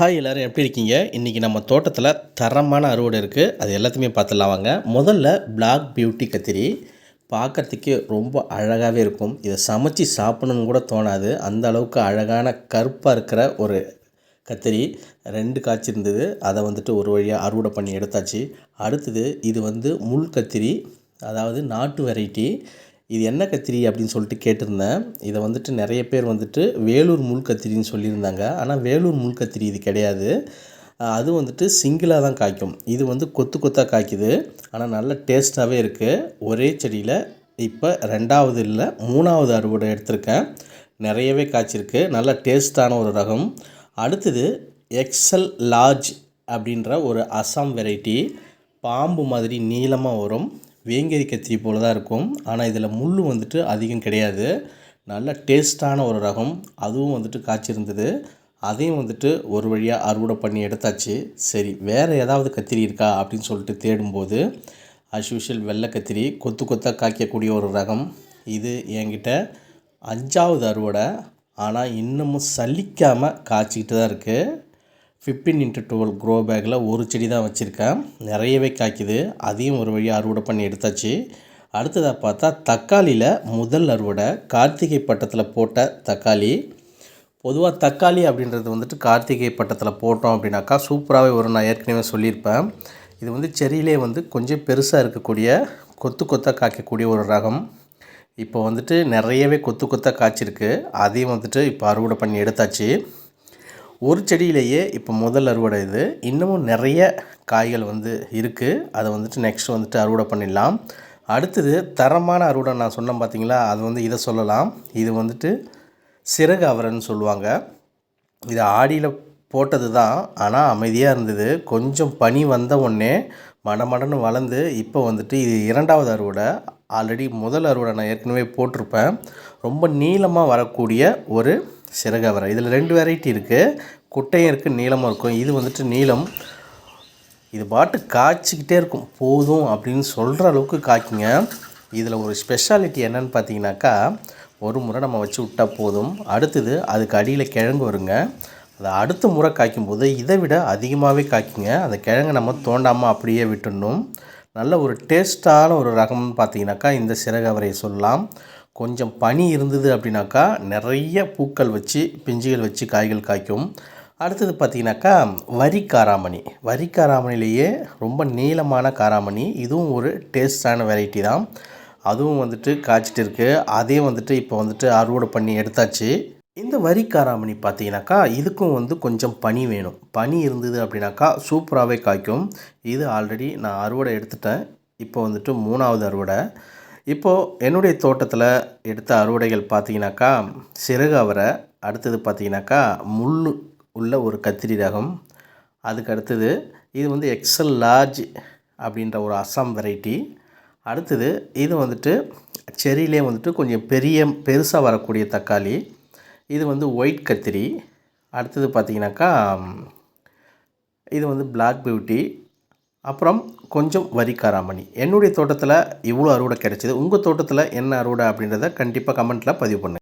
Hi எல்லோரும் எப்படி இருக்கீங்க? இன்றைக்கி நம்ம தோட்டத்தில் தரமான அறுவடை இருக்குது அது எல்லாத்தையுமே பார்த்துடலாம் வாங்க. முதல்ல பிளாக் பியூட்டி கத்திரி. பார்க்குறதுக்கே ரொம்ப அழகாகவே இருக்கும். இதை சமைச்சு சாப்பிடணும்னு கூட தோணாது. அந்த அளவுக்கு அழகான கருப்பாக இருக்கிற ஒரு கத்திரி ரெண்டு காய்ச்சி இருந்தது. அதை வந்துட்டு ஒரு வழியாக அறுவடை பண்ணி எடுத்தாச்சு. அடுத்தது இது வந்து முள் கத்திரி. அதாவது நாட்டு வெரைட்டி. இது என்ன கத்திரி அப்படின்னு சொல்லிட்டு கேட்டிருந்தேன். இதை வந்துட்டு நிறைய பேர் வந்துட்டு வேலூர் முள் கத்திரின்னு சொல்லியிருந்தாங்க. ஆனால் வேலூர் முள் கத்திரி இது கிடையாது. அது வந்துட்டு சிங்கிளாக தான் காய்க்கும். இது வந்து கொத்து கொத்தாக காய்க்குது. ஆனால் நல்ல டேஸ்ட்டாகவே இருக்குது ஒரே செடியில் இப்போ ரெண்டாவது இல்லை மூணாவது அறுவடை எடுத்திருக்கேன். நிறையவே காய்ச்சிருக்கு. நல்ல டேஸ்ட்டான ஒரு ரகம். அடுத்தது எக்ஸல் லார்ஜ் அப்படின்ற ஒரு அசாம் வெரைட்டி. பாம்பு மாதிரி நீளமாக வரும். வேங்கரி கத்திரி போல் தான் இருக்கும். ஆனால் இதில் முள் வந்துட்டு அதிகம் கிடையாது. நல்ல டேஸ்ட்டான ஒரு ரகம். அதுவும் வந்துட்டு காய்ச்சிருந்தது. அதையும் வந்துட்டு ஒரு வழியாக அறுவடை பண்ணி எடுத்தாச்சு. சரி வேறு ஏதாவது கத்திரி இருக்கா அப்படின்னு சொல்லிட்டு தேடும்போது அஸ் யூஷுவல் வெள்ளை கத்திரி கொத்து கொத்தாக காய்க்கக்கூடிய ஒரு ரகம். இது என்கிட்ட அஞ்சாவது அறுவடை. ஆனால் இன்னமும் சலிக்காமல் காய்ச்சிக்கிட்டு தான் இருக்குது ஃபிஃப்டீன் இன்ட்டு டுவெல் க்ரோ பேக்கில் ஒரு செடி தான் வச்சுருக்கேன் நிறையவே காய்க்குது. அதையும் ஒரு வழியாக அறுவடை பண்ணி எடுத்தாச்சு. அடுத்ததாக பார்த்தா தக்காளியில் முதல் அறுவடை கார்த்திகை பட்டத்தில் போட்ட தக்காளி. பொதுவாக தக்காளி அப்படின்றது வந்துட்டு கார்த்திகை பட்டத்தில் போட்டோம் அப்படின்னாக்கா சூப்பராகவே வரும். நான் ஏற்கனவே சொல்லியிருப்பேன். இது வந்து செடியிலே வந்து கொஞ்சம் பெருசாக இருக்கக்கூடிய கொத்து கொத்தாக காய்க்கக்கூடிய ஒரு ரகம். இப்போ வந்துட்டு நிறையவே கொத்து கொத்தாக காய்ச்சிருக்கு. அதையும் வந்துட்டு இப்போ அறுவடை பண்ணி எடுத்தாச்சு. ஒரு செடியிலேயே இப்போ முதல் அறுவடை இது. இன்னமும் நிறைய காய்கள் வந்து இருக்குது அதை வந்துட்டு நெக்ஸ்ட் வந்துட்டு அறுவடை பண்ணிடலாம். அடுத்தது தரமான அறுவடை நான் சொன்னேன் பார்த்தீங்களா? அது வந்து இதை சொல்லலாம். இது வந்துட்டு சிறகு அவரன்னு சொல்லுவாங்க. இது ஆடியில் போட்டது தான். ஆனால் அமைதியாக இருந்தது. கொஞ்சம் பனி வந்த உடனே மடமடன்னு வளர்ந்து இப்போ வந்துட்டு இது இரண்டாவது அறுவடை. ஆல்ரெடி முதல் அறுவடை நான் ஏற்கனவே போட்டிருப்பேன். ரொம்ப நீளமாக வரக்கூடிய ஒரு சிறகவரை. இதில் ரெண்டு வெரைட்டி இருக்குது குட்டையும் இருக்குது நீளமும் இருக்கும். இது வந்துட்டு நீளம். இது பாட்டு காய்ச்சிக்கிட்டே இருக்கும். போதும் அப்படின்னு சொல்கிற அளவுக்கு காய்க்குங்க. இதில் ஒரு ஸ்பெஷாலிட்டி என்னென்னு பார்த்தீங்கன்னாக்கா ஒரு முறை நம்ம வச்சு விட்டால் போதும். அடுத்தது அதுக்கு அடியில் கிழங்கு வருங்க. அதை அடுத்த முறை காய்க்கும்போது இதை விட அதிகமாகவே காய்க்குங்க. அந்த கிழங்கை நம்ம தோண்டாமல் அப்படியே விட்டுடணும். நல்ல ஒரு டேஸ்ட்டான ஒரு ரகம்னு பார்த்தீங்கன்னாக்கா இந்த சிறகவரையை சொல்லலாம். கொஞ்சம் பனி இருந்தது அப்படின்னாக்கா நிறைய பூக்கள் வச்சு பிஞ்சுகள் வச்சு காய்கள் காய்க்கும். அடுத்தது பார்த்திங்கனாக்கா வரி காராமணி. வரி காராமணிலேயே ரொம்ப நீளமான காராமணி. இதுவும் ஒரு டேஸ்டான வெரைட்டி தான். அதுவும் வந்துட்டு காய்ச்சிட்டு இருக்குது அதையும் வந்துட்டு இப்போ வந்துட்டு அறுவடை பண்ணி எடுத்தாச்சு. இந்த வரி காராமணி பார்த்தீங்கன்னாக்கா இதுக்கும் வந்து கொஞ்சம் பனி வேணும். பனி இருந்தது அப்படின்னாக்கா சூப்பராகவே காய்க்கும். இது ஆல்ரெடி நான் அறுவடை எடுத்துட்டேன். இப்போ வந்துட்டு மூணாவது அறுவடை. இப்போது என்னுடைய தோட்டத்தில் எடுத்த அறுவடைகள் பார்த்தீங்கன்னாக்கா சிறகு அவரை அடுத்தது பார்த்தீங்கன்னாக்கா முள் உள்ள ஒரு கத்திரி ரகம் அதுக்கு அடுத்தது இது வந்து எக்ஸல் லார்ஜ் அப்படின்ற ஒரு அஸ்ஸாம் வெரைட்டி அடுத்தது இது வந்துட்டு செரியிலே வந்துட்டு கொஞ்சம் பெரிய பெருசாக வரக்கூடிய தக்காளி. இது வந்து ஒயிட் கத்திரி. அடுத்தது பார்த்திங்கனாக்கா இது வந்து பிளாக் பியூட்டி அப்புறம் கொஞ்சம் வரிக்காராமணி. என்னுடைய தோட்டத்தில் இவ்வளோ அறுவடை கிடைச்சிது. உங்கள் தோட்டத்தில் என்ன அறுவடை அப்படின்றத கண்டிப்பாக கமெண்ட்டில் பதிவு பண்ணுங்கள்